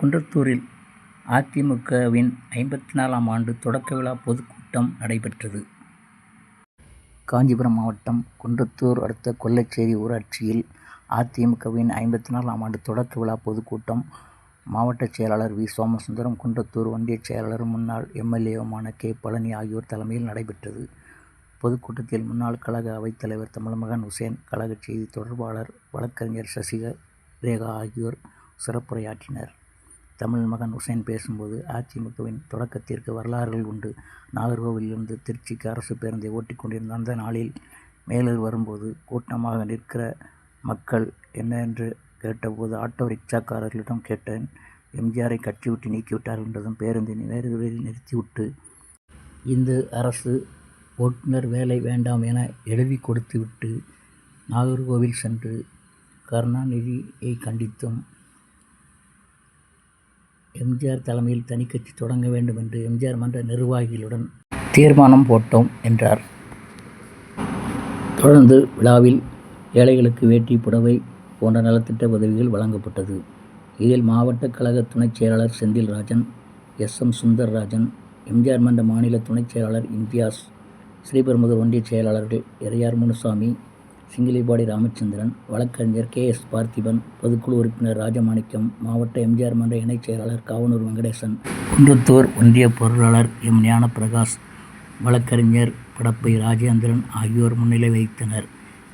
குன்றத்தூரில் அதிமுகவின் ஐம்பத்தி நாலாம் ஆண்டு தொடக்க விழா பொதுக்கூட்டம் நடைபெற்றது. காஞ்சிபுரம் மாவட்டம் குன்றத்தூர் அடுத்த கொல்லச்சேரி ஊராட்சியில் அதிமுகவின் ஐம்பத்தி நாலாம் ஆண்டு தொடக்க விழா பொதுக்கூட்டம் மாவட்ட செயலாளர் வி. சோமசுந்தரம், குன்றத்தூர் ஒன்றிய செயலாளரும், முன்னாள் எம்எல்ஏவுமான கே. பழனி ஆகியோர் தலைமையில் நடைபெற்றது. பொதுக்கூட்டத்தில் முன்னாள் கழக அவைத் தலைவர் தமிழ்மகன் உசேன், கழக செய்தி தொடர்பாளர் வழக்கறிஞர் சசிகரேகா ஆகியோர் சிறப்புரையாற்றினர். தமிழ் மகன் உசேன் பேசும்போது, அதிமுகவின் தொடக்கத்திற்கு வரலாறுகள் உண்டு. நாகர்கோவிலிருந்து திருச்சிக்கு அரசு பேருந்தை ஓட்டிக் கொண்டிருந்த அந்த நாளில் மேலூர் வரும்போது கூட்டமாக நிற்கிற மக்கள் என்ன என்று கேட்டபோது ஆட்டோ ரிக்ஷாக்காரர்களிடம் கேட்டேன். எம்ஜிஆரை கட்சி விட்டு நீக்கிவிட்டார்கள் என்றதும் பேருந்தை வேறு வழியில் நிறுத்திவிட்டு இந்த அரசு ஓட்டுநர் வேலை வேண்டாம் என எழுதிக் கொடுத்துவிட்டு நாகர்கோவில் சென்று கருணாநிதியை கண்டித்தும் எம்ஜிஆர் தலைமையில் தனிக்கட்சி தொடங்க வேண்டும் என்று எம்ஜிஆர் மன்ற நிர்வாகிகளுடன் தீர்மானம் போட்டோம் என்றார். தொடர்ந்து விழாவில் ஏழைகளுக்கு வேட்டி, புடவை போன்ற நலத்திட்ட உதவிகள் வழங்கப்பட்டது. இதில் மாவட்ட கழக துணைச் செயலாளர் Senthilrajan, S. M. Sundarrajan, M. மன்ற மாநில துணைச் செயலாளர் இம்தியாஸ், ஸ்ரீபெரும்புதூர் ஒன்றிய செயலாளர்கள் எரையார் முனுசாமி, சிங்கிலிபாடி ராமச்சந்திரன், வழக்கறிஞர் கே. எஸ். பார்த்திபன், பொதுக்குழு உறுப்பினர் ராஜமாணிக்கம், மாவட்ட எம்ஜிஆர் மன்ற இணைச் செயலாளர் காவனூர் வெங்கடேசன், குன்றத்தூர் ஒன்றிய பொருளாளர் எம். ஞானப்பிரகாஷ் வழக்கறிஞர் படப்பை ராஜேந்திரன் ஆகியோர் முன்னிலை வகித்தனர்.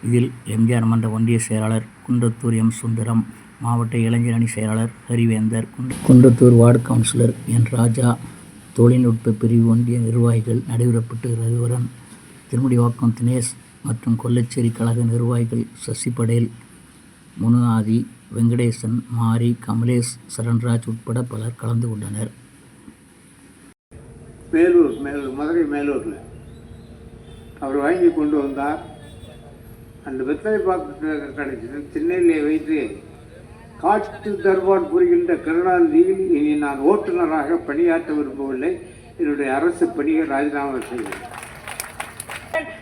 இதில் எம்ஜிஆர் மன்ற ஒன்றிய செயலாளர் குன்றத்தூர் எம். சுந்தரம், மாவட்ட இளைஞர் அணி செயலாளர் Harivendhar, Kundrathur ward councillor N. Raja, தொழில்நுட்ப பிரிவு ஒன்றிய நிர்வாகிகள் நடைபெறப்பட்டு ரகுவரன், திருமுடிவாக்கம் தினேஷ் மற்றும் கொல்லச்சேரி கழக நிர்வாகிகள் சசி படேல் முனுநாதி வெங்கடேசன், மாரி, கமலேஷ், சரண்ராஜ் உட்பட பலர் கலந்து கொண்டனர். மேலூர் மேலூர் மதுரை மேலூரில். அவர் வாங்கி கொண்டு வந்தார். அந்த வெத்தலை பாக்கு கிடைச்சது சென்னையிலே வைத்து காட்டு தர்பார் புரிகின்ற கருணாநிதியில் இனி நான் ஓட்டுநராக பணியாற்ற விரும்பவில்லை. என்னுடைய அரசு பணியை ராஜினாமா செய்கிறேன்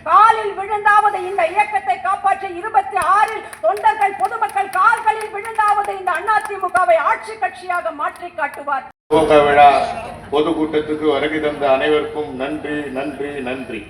காலில் விழுந்தாவது இந்த இயக்கத்தை காப்பாற்றி இருபத்தி ஆறில் தொண்டர்கள் பொதுமக்கள் கால்களில் விழுந்தாவது இந்த அதிமுகவை ஆட்சி கட்சியாக மாற்றி காட்டுவார். விழா பொதுக்கூட்டத்துக்கு வருகை தந்த அனைவருக்கும் நன்றி நன்றி நன்றி.